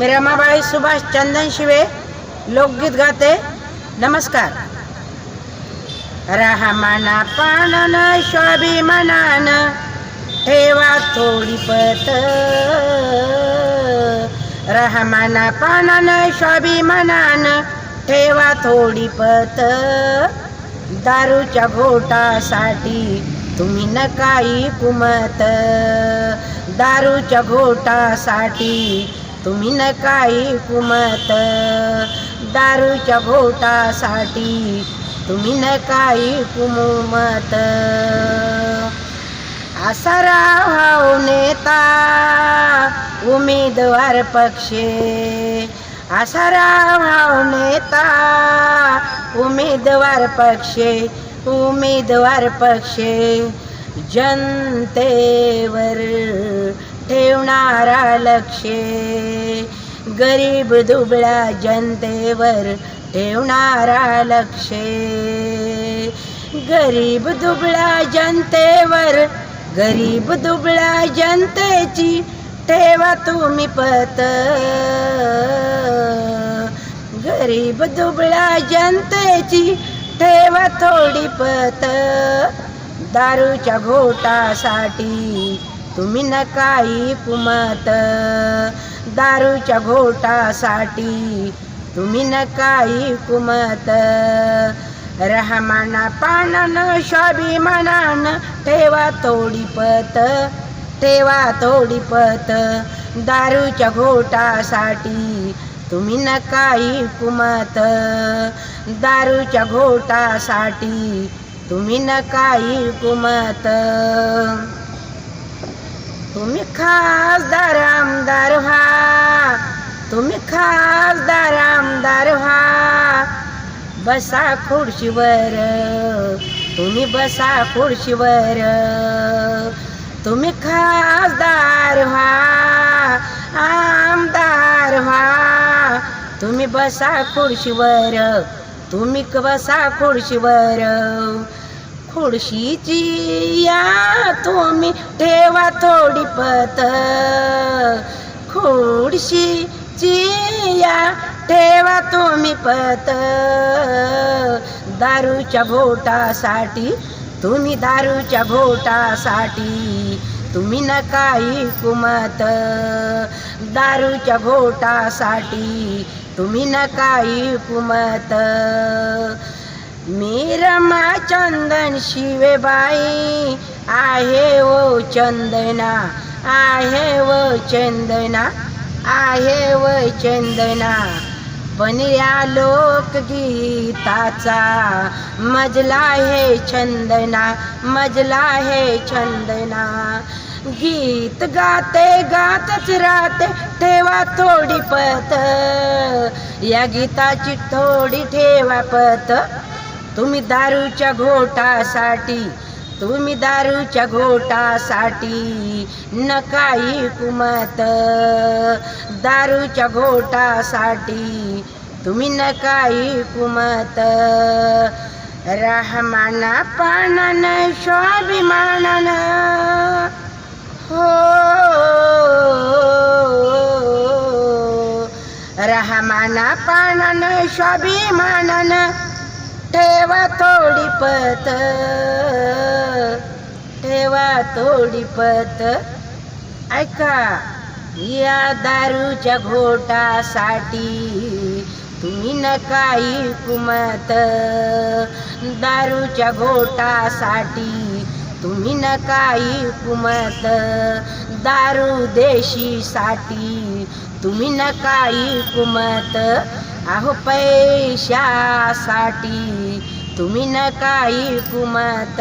मी रमाबाई सुभाष चंदन शिवे लोकगीत गाते। नमस्कार। राहमाना पानन स्वाभिमानान ठेवा थोडी पत। रहमाना पानन स्वाभिमानान ठेवा थोडी पत। दारूच्या घोटासाठी तुम्ही न काही कुमत। दारूच्या घोटासाठी तुम्ही न काही कुमत दारूच्या घोटासाठी तुम्ही न काही कुमत असा राव नेता उमेदवार पक्षे. असा राव नेता उमेदवार पक्षे उमेदवार पक्षे. जनतेवर ठेवणारा लक्षे गरीब दुबळ्या जनतेवर ठेवणारा लक्षे गरीब दुबळ्या जनतेवर गरीब दुबळ्या जनतेची ठेवा तुम्ही पत. गरीब दुबळ्या जनतेची ठेवा थोडी पत. दारूच्या घोटासाठी तुम्ही न काही कुमत दारूच्या घोटासाठी तुम्ही न काही कुमत रहमाना पानन स्वाभिमानान ठेवा थोडी पत. ठेवा थोडी पत. दारूच्या घोटासाठी तुम्ही न काही कुमत दारूच्या घोटासाठी तुम्ही न काही कुमत तुम्ही खासदार आमदार व्हा. तुम्ही खासदार आमदार व्हा. बसा खुर्शीवर तुम्ही बसा खुर्शीवर तुम्ही खासदार व्हा. आमदार व्हा. तुम्ही बसा खुर्शीवर तुम्ही बसा खुर्शीवर खुर्शीची या तुम्ही ठेवा थोडी पत. खुर्शीची या ठेवा तुम्ही पत. दारूच्या बोटासाठी तुम्ही दारूच्या बोटासाठी तुम्ही न काही कुमत. दारूच्या घोटासाठी तुम्ही न काही कुमत. मी रमा चंदन शिवेबाई आहे ओ चंदना आहे वो चंदना आहे व चंदना. पण या लोकगीताचा मजला हे छंदना मजला हे छंदना गीत गाते गातच राहते ठेवा थोडी पत. या गीताची थोडी ठेवा पत. तुम्ही दारूच्या घोटासाठी तुम्ही दारूच्या घोटासाठी नकाई कुमत. दारूच्या घोटासाठी तुम्ही नकाई कुमत. रहमाना पानन स्वाभिमानन. हो. रहमाना पानन स्वाभिमानन. ठेवा थोडी पत. ठेवा थोडी पत. ऐका या दारूच्या घोटासाठी तुम्ही न काही कुमत. दारूच्या घोटासाठी तुम्ही न काही कुमत. दारू देशीसाठी तुम्ही न काही कुमत. अहो पैशासाठी तुम्ही न काही कुमत.